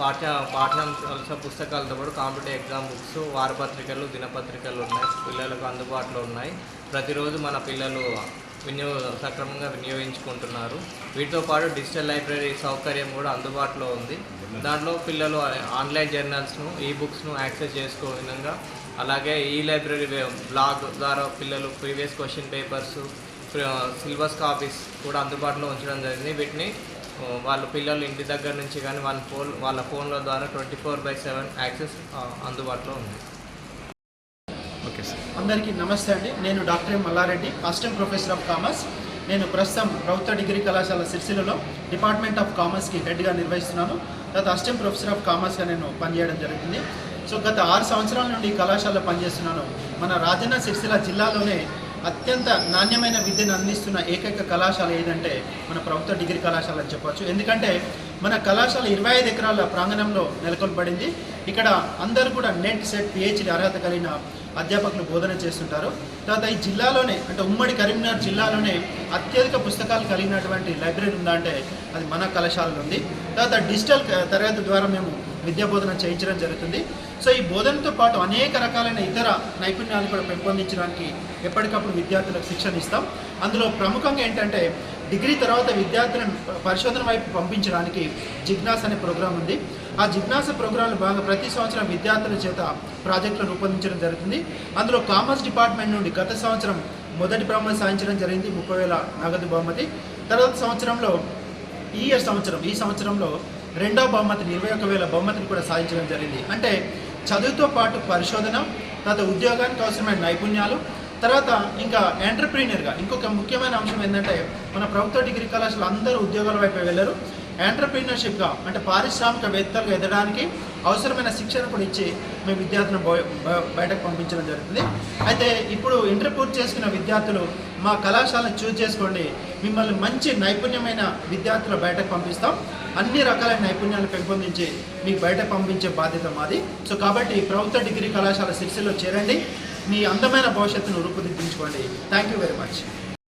పాఠ్య పాఠ్యాంశాల పుస్తకాలతో పాటు కాంపిటేటివ్ ఎగ్జామ్ బుక్స్ వారపత్రికలు దినపత్రికలు ఉన్నాయి. పిల్లలకు అందుబాటులో ఉన్నాయి. ప్రతిరోజు మన పిల్లలు వినియోగ సక్రమంగా వినియోగించుకుంటున్నారు. వీటితో పాటు డిజిటల్ లైబ్రరీ సౌకర్యం కూడా అందుబాటులో ఉంది. దాంట్లో పిల్లలు ఆన్లైన్ జర్నల్స్ను ఈ బుక్స్ను యాక్సెస్ చేసుకో విధంగా అలాగే ఈ లైబ్రరీ బ్లాగ్ ద్వారా పిల్లలు previous question papers syllabus copies కూడా అందుబాటులో ఉంచడం జరిగింది. వీటిని వాళ్ళ పిల్లలు ఇంటి దగ్గర నుంచి కానీ వాళ్ళ ఫోన్ వాళ్ళ ఫోన్ల ద్వారా twenty four by seven access అందుబాటులో ఉంది. Okay sir. అందరికీ నమస్తే అండి. నేను doctor M Mallareddy assistant professor of commerce. నేను ప్రస్తుతం ప్రభుత్వ డిగ్రీ కళాశాల సిరిసిల్లలో డిపార్ట్మెంట్ ఆఫ్ కామర్స్కి హెడ్గా నిర్వహిస్తున్నాను. తర్వాత అసిస్టెంట్ ప్రొఫెసర్ ఆఫ్ కామర్స్గా నేను పనిచేయడం జరుగుతుంది. సో గత ఆరు సంవత్సరాల నుండి ఈ కళాశాలలో పనిచేస్తున్నాను. మన రాజన్న సిరిసిల్ల జిల్లాలోనే అత్యంత నాణ్యమైన విద్యను అందిస్తున్న ఏకైక కళాశాల ఏదంటే మన ప్రభుత్వ డిగ్రీ కళాశాల అని చెప్పొచ్చు. ఎందుకంటే మన కళాశాల ఇరవై ఐదు ఎకరాల ప్రాంగణంలో నెలకొల్పబడింది. ఇక్కడ అందరూ కూడా నెట్ సెట్ పిహెచ్డి అర్హత కలిగిన అధ్యాపకులు బోధన చేస్తుంటారు. తర్వాత ఈ జిల్లాలోనే అంటే ఉమ్మడి కరీంనగర్ జిల్లాలోనే అత్యధిక పుస్తకాలు కలిగినటువంటి లైబ్రరీ ఉందా అంటే అది మన కళాశాలలో ఉంది. తర్వాత డిజిటల్ తరగతి ద్వారా మేము విద్యా బోధన చేయించడం జరుగుతుంది. సో ఈ బోధనతో పాటు అనేక రకాలైన ఇతర నైపుణ్యాలు కూడా పెంపొందించడానికి ఎప్పటికప్పుడు విద్యార్థులకు శిక్షణ ఇస్తాం. అందులో ప్రముఖంగా ఏంటంటే డిగ్రీ తర్వాత విద్యార్థులను పరిశోధన వైపు పంపించడానికి జిజ్ఞాస్ అనే ప్రోగ్రాం ఉంది. ఆ జిజ్ఞాస ప్రోగ్రాంలో భాగంగా ప్రతి సంవత్సరం విద్యార్థుల చేత ప్రాజెక్టులు రూపొందించడం జరుగుతుంది. అందులో కామర్స్ డిపార్ట్మెంట్ నుండి గత సంవత్సరం మొదటి బహుమతి సాధించడం జరిగింది ముప్పై వేల నగదు బహుమతి. తర్వాత సంవత్సరంలో ఈ ఇయర్ సంవత్సరం ఈ సంవత్సరంలో రెండవ బహుమతిని ఇరవై ఒక వేల బహుమతిని కూడా సాధించడం జరిగింది. అంటే చదువుతో పాటు పరిశోధన తర్వాత ఉద్యోగానికి అవసరమైన నైపుణ్యాలు తర్వాత ఇంకా ఎంటర్ప్రీనియర్గా ఇంకొక ముఖ్యమైన అంశం ఏంటంటే మన ప్రభుత్వ డిగ్రీ కళాశాల అందరూ ఉద్యోగాల వైపు వెళ్ళరు. ఎంటర్ప్రీనర్షిప్గా అంటే పారిశ్రామికవేత్తలుగా ఎదగడానికి అవసరమైన శిక్షణ కూడా ఇచ్చి మేము విద్యార్థులను బయ- బయటకు పంపించడం జరుగుతుంది. అయితే ఇప్పుడు ఇంటర్ పూర్తి చేసుకున్న విద్యార్థులు మా కళాశాలను చూజ్ చేసుకోండి. మిమ్మల్ని మంచి నైపుణ్యమైన విద్యార్థులు బయటకు పంపిస్తాం. అన్ని రకాలైన నైపుణ్యాలు పెంపొందించి మీకు బయట పంపించే బాధ్యత మాది. సో కాబట్టి ప్రభుత్వ డిగ్రీ కళాశాల శిక్షలో చేరండి. మీ అందమైన భవిష్యత్తును రూపుదిద్దించుకోండి. Thank you very much